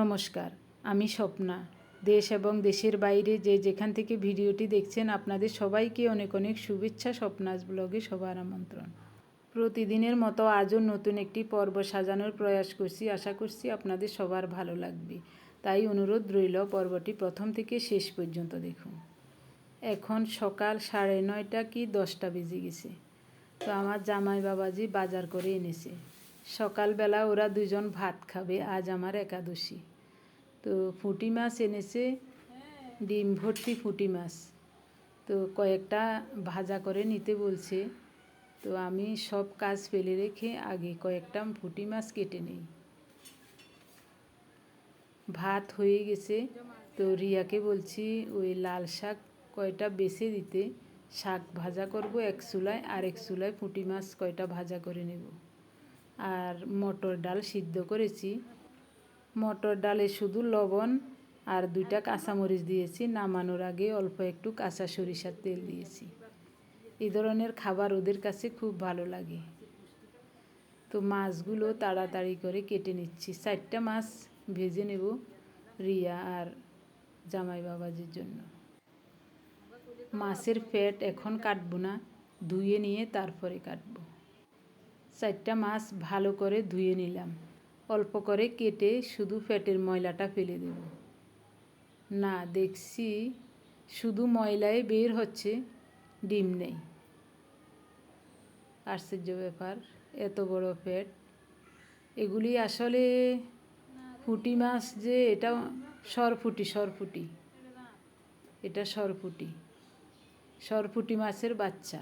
নমস্কার, আমি স্বপ্না। দেশ এবং দেশের বাইরে যে যেখান থেকে ভিডিওটি দেখছেন আপনাদের সবাইকে অনেক অনেক শুভেচ্ছা স্বপ্নাস ব্লগে সবার আমন্ত্রণ। প্রতিদিনের মতো আজও নতুন একটি পর্ব সাজানোর প্রয়াস করছি, আশা করছি আপনাদের সবার ভালো লাগবে। তাই অনুরোধ রইল পর্বটি প্রথম থেকে শেষ পর্যন্ত দেখুন। এখন সকাল সাড়ে নয়টা কি দশটা বেজে গেছে। তো আমার জামাই বাবাজি বাজার করে এনেছে। সকালবেলা ওরা দুজন ভাত খাবে, আজ আমার একাদশী। তো ফুটি মাছ এনেছে, ডিম ভর্তি ফুটি মাছ। তো কয়েকটা ভাজা করে নিতে বলছে। তো আমি সব কাজ ফেলে রেখে আগে কয়েকটা ফুটি মাছ কেটে নেই। ভাত হয়ে গেছে। তো রিয়াকে বলছি, ওই লাল শাক কয়টা বেছে দিতে? শাক ভাজা করব এক চুলায় আর এক চুলায় পুঁটি মাছ কয়টা ভাজা করে নেব? আর মটর ডাল সিদ্ধ করেছি। মটর ডালে শুধু লবণ আর দুইটা কাঁচামরিচ দিয়েছি। নামানোর আগে অল্প একটু কাঁচা সরিষার তেল দিয়েছি। এই ধরনের খাবার ওদের কাছে খুব ভালো লাগে। তো মাছগুলো তাড়াতাড়ি করে কেটে নিচ্ছি। চারটা মাছ ভেজে নেব রিয়া আর জামাই বাবাজির জন্য। মাছের পেট এখন কাটবো না, ধুয়ে নিয়ে তারপরে কাটবো। চারটা মাছ ভালো করে ধুয়ে নিলাম। অল্প করে কেটে শুধু ফ্যাটের ময়লাটা ফেলে দেব। না, দেখছি শুধু ময়লায় বের হচ্ছে, ডিম নেই। আশ্চর্য ব্যাপার, এত বড় ফ্যাট। এগুলি আসলে ফুটি মাছ যে, এটা সরফুটি সরফুটি। এটা সরফুটি। সরফুটি মাছের বাচ্চা।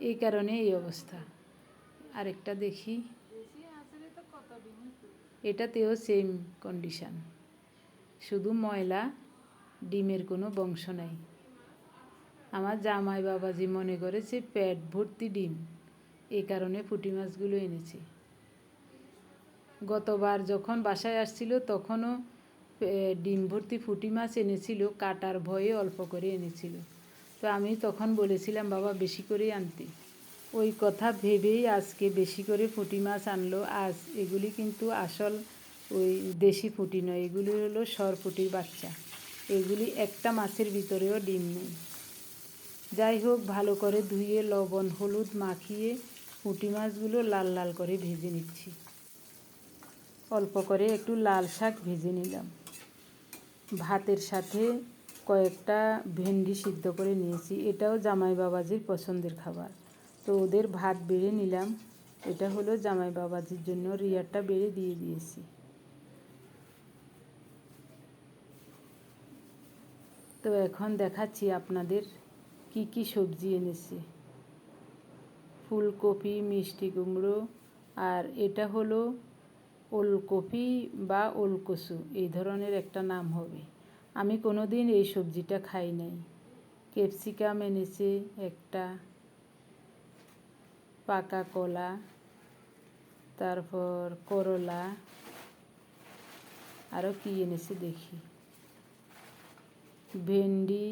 এই কারণে এই অবস্থা। আরেকটা দেখি। এটাতেও সেম কন্ডিশান শুধু ময়লা ডিমের কোনো বংশ নাই। আমার জামাই বাবাজি মনে করেছে পেট ভর্তি ডিম। এ কারণে পুঁটি মাছগুলো এনেছে। গতবার যখন বাসায় আসছিল তখনও ডিম ভর্তি ফুটি মাছ এনেছিল কাটার ভয়ে অল্প করে এনেছিল। তো আমি তখন বলেছিলাম বাবা বেশি করেই আনতে। ওই কথা ভেবেই আজকে বেশি করে ফুটি মাছ আনলো। আজ এগুলি কিন্তু আসল ওই দেশি ফুটি নয়, এগুলি হলো সর ফুটির বাচ্চা। এগুলি একটা মাছের ভিতরেও ডিম নেই। যাই হোক, ভালো করে ধুয়ে লবণ, হলুদ মাখিয়ে পুঁটি মাছগুলো লাল লাল করে ভেজে নিচ্ছি। অল্প করে একটু লাল শাক ভেজে নিলাম। ভাতের সাথে কয়েকটা ভেন্ডি সিদ্ধ করে নিয়েছি। এটাও জামাই বাবাজির পছন্দের খাবার। তো ওদের ভাত বেড়ে নিলাম। এটা হলো জামাই বাবাজির জন্য রিয়ারটা বেড়ে দিয়ে দিয়েছি। তো এখন দেখাচ্ছি আপনাদের কি কি সবজি এনেছি। ফুলকপি, মিষ্টি কুমড়ো আর এটা হলো ওলকপি বা ওলকসু, এই ধরনের একটা নাম হবে। আমি কোনো দিন এই সবজিটা খাই নাই। ক্যাপসিকাম এনেছে একটা পাকা কলা, তারপর করলা আরও কী এনেছে দেখি। ভেন্ডি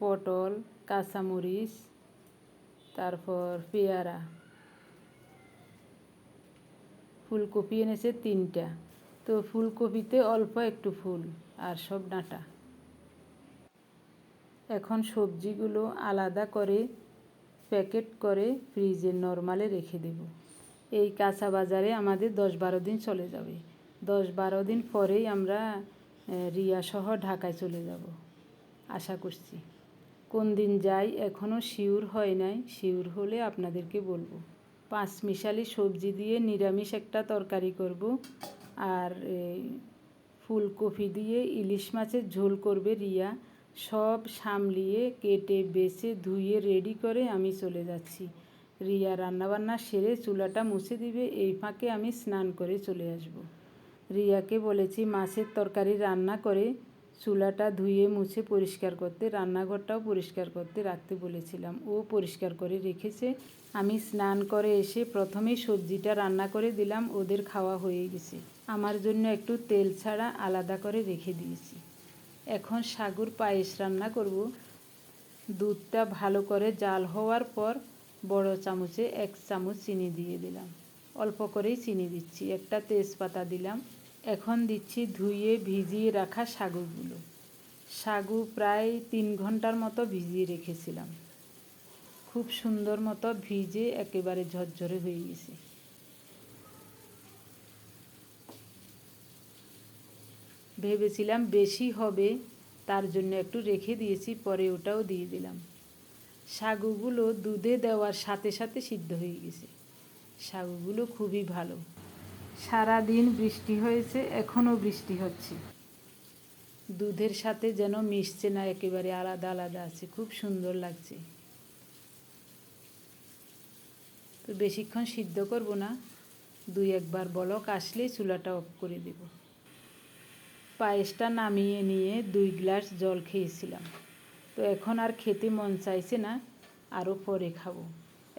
পটল, কাঁচামরিচ, তারপর পেয়ারা। ফুলকপি এনেছে তিনটা। তো ফুলকপিতে অল্প একটু ফুল আর সব ডাঁটা। এখন সবজিগুলো আলাদা করে প্যাকেট করে ফ্রিজে নর্মালে রেখে দেব। এই কাঁচা বাজারে আমাদের দশ বারো দিন চলে যাবে। দশ বারো দিন পরেই আমরা রিয়া সহ ঢাকায় চলে যাব। আশা করছি। কোন দিন যাই এখনও শিওর হয় নাই শিওর হলে আপনাদেরকে বলব। পাঁচ মিশালি সবজি দিয়ে নিরামিষ একটা তরকারি করব আর ফুলকপি দিয়ে ইলিশ মাছের ঝোল করবে রিয়া। সব সামলিয়ে, কেটে, বেছে, ধুয়ে, রেডি করে আমি চলে যাচ্ছি। রিয়া রান্নাবান্না সেরে চুলাটা মুছে দিবে, এই ফাঁকে আমি স্নান করে চলে আসব। রিয়াকে বলেছি, মাছের তরকারি রান্না করে চুলাটা ধুয়ে, মুছে, পরিষ্কার করতে, রান্নাঘরটাও পরিষ্কার করতে রাখতে বলেছিলাম। ও পরিষ্কার করে রেখেছে। আমি স্নান করে এসে প্রথমেই সবজিটা রান্না করে দিলাম, ওদের খাওয়া হয়ে গেছে। আমার জন্য একটু তেল ছাড়া আলাদা করে রেখে দিয়েছি। এখন সাগুর পায়েস রান্না করব। দুধটা ভালো করে জাল হওয়ার পর বড় চামচে এক চামচ চিনি দিয়ে দিলাম। অল্প করেই চিনি দিচ্ছি, একটা তেজপাতা দিলাম। এখন দিচ্ছি ধুয়ে ভিজিয়ে রাখা সাগুগুলো। সাগু প্রায় তিন ঘণ্টার মতো ভিজিয়ে রেখেছিলাম। খুব সুন্দর মতো ভিজে একেবারে ঝরঝরে হয়ে গেছে। ভেবেছিলাম বেশি হবে, তার জন্য একটু রেখে দিয়েছি, পরে ওটাও দিয়ে দিলাম। সাগুগুলো দুধে দেওয়ার সাথে সাথে সিদ্ধ হয়ে গেছে। সাগুগুলো খুবই ভালো। সারা দিন বৃষ্টি হয়েছে, এখনও বৃষ্টি হচ্ছে। দুধের সাথে যেন মিশছে না, একেবারে আলাদা আলাদা আছে, খুব সুন্দর লাগছে। তো বেশিক্ষণ সিদ্ধ করব না, দুই একবার বলক আসলেই চুলাটা অফ করে দেব। পায়েসটা নামিয়ে নিয়ে দুই গ্লাস জল খেয়েছিলাম। তো এখন আর খেতে মন চাইছে না আরও পরে খাব।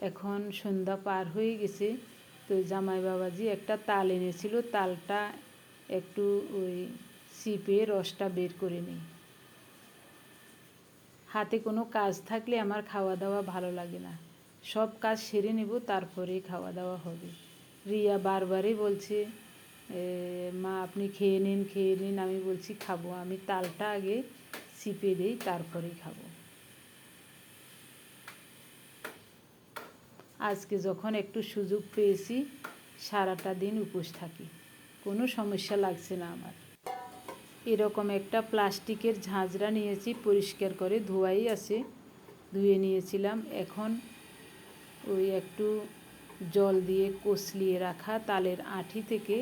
এখন সন্ধ্যা পার হয়ে গেছে, তো জামাই বাবাজি একটা তাল এনেছিল, তালটা একটু ওই চিপে রসটা বের করে নিই। হাতে কোনো কাজ থাকলে আমার খাওয়া দাওয়া ভালো লাগে না। সব কাজ সেরে নেব, তারপরেই খাওয়া দাওয়া হবে। রিয়া বারবারই বলছে মা, আপনি খেয়ে নিন খেয়ে নিন, আমি বলছি খাব। আমি তালটা আগে চিপে দিই, তারপরেই খাব। আজকে যখন একটু সুযোগ পেয়েছি, সারাটা দিন উপোস থাকি। কোনো সমস্যা লাগছে না আমার। এরকম একটা প্লাস্টিকের ঝাঁঝরা নিয়েছি, পরিষ্কার করে ধোয়াই আছে, ধুয়ে নিয়েছিলাম। এখন ওই একটু জল দিয়ে কষলিয়ে রাখা তালের আঁঠি থেকে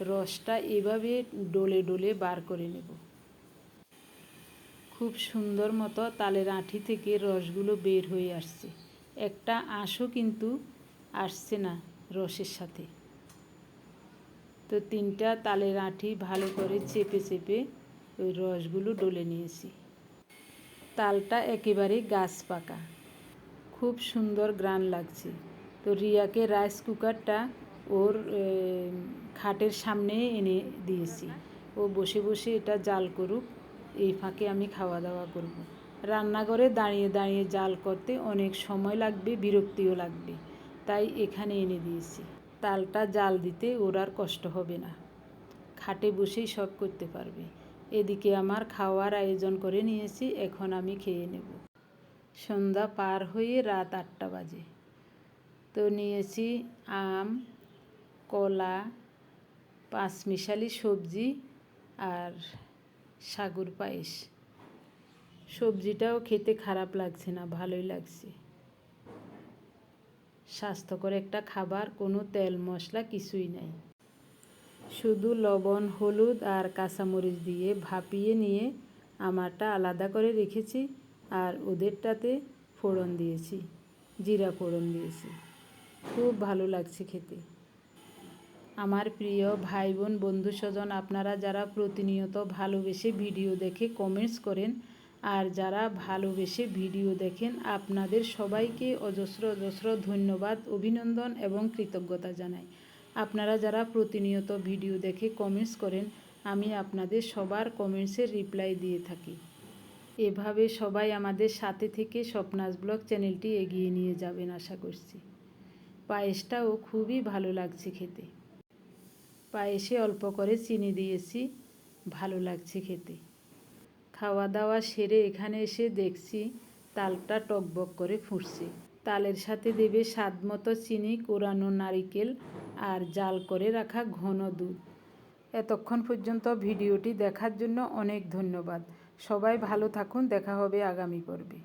রসটা এভাবে ডলে ডলে বার করে নেব। খুব সুন্দর মতো তালের আঁঠি থেকে রসগুলো বের হয়ে আসছে। একটা আঁশও কিন্তু আসছে না রসের সাথে। তো তিনটা তালের আঁঠি ভালো করে চেপে চেপে ওই রসগুলো ডলে নিয়েছি। তালটা একেবারে গাছ পাকা। খুব সুন্দর গ্রান লাগছে। তো রিয়াকে রাইস কুকারটা ওর খাটের সামনে এনে দিয়েছি। ও বসে বসে এটা জাল করুক, এই ফাঁকে আমি খাওয়া দাওয়া করব। রান্নাঘরে দাঁড়িয়ে দাঁড়িয়ে জাল করতে অনেক সময় লাগবে, বিরক্তিও লাগবে। তাই এখানে এনে দিয়েছি। তালটা জাল দিতে ওর আর কষ্ট হবে না। খাটে বসেই সব করতে পারবে। এদিকে আমার খাওয়ার আয়োজন করে নিয়েছি, এখন আমি খেয়ে নেব। সন্ধ্যা পার হয়ে রাত আটটা বাজে। তো নিয়েছি আম কলা পাঁচমিশালি সবজি আর সাগুর পায়েস। সবজিটাও খেতে খারাপ লাগছে না, ভালোই লাগছে। স্বাস্থ্যকর একটা খাবার, কোনো তেল মশলা কিছুই নাই। শুধু লবণ, হলুদ আর কাঁচামরিচ দিয়ে ভাপিয়ে নিয়ে আমারটা আলাদা করে রেখেছি আর ওদেরটাতে ফোড়ন দিয়েছি, জিরা ফোড়ন দিয়েছি। খুব ভালো লাগছে খেতে। আমার প্রিয় ভাই বোন বন্ধু স্বজন আপনারা যারা প্রতিনিয়ত ভালোবেসে ভিডিও দেখে কমেন্টস করেন আর যারা ভালোবেসে ভিডিও দেখেন, আপনাদের সবাইকে অজস্র অজস্র ধন্যবাদ, অভিনন্দন এবং কৃতজ্ঞতা জানাই। আপনারা যারা প্রতিনিয়ত ভিডিও দেখে কমেন্টস করেন, আমি আপনাদের সবার কমেন্টসের রিপ্লাই দিয়ে থাকি। এভাবে সবাই আমাদের সাথে থেকে স্বপ্নাস ব্লগ চ্যানেলটি এগিয়ে নিয়ে যাবেন আশা করছি। পায়েসটাও খুবই ভালো লাগছে খেতে। পায়েসে অল্প করে চিনি দিয়েছি। ভালো লাগছে খেতে। খাওয়া দাওয়া সেরে এখানে এসে দেখছি তালটা টকবক করে ফুটছে। তালের সাথে দেবে স্বাদ মতো চিনি, কোরানো নারিকেল আর জাল করে রাখা ঘন দুধ। এতক্ষণ পর্যন্ত ভিডিওটি দেখার জন্য অনেক ধন্যবাদ। সবাই ভালো থাকুন, দেখা হবে আগামী পর্বে।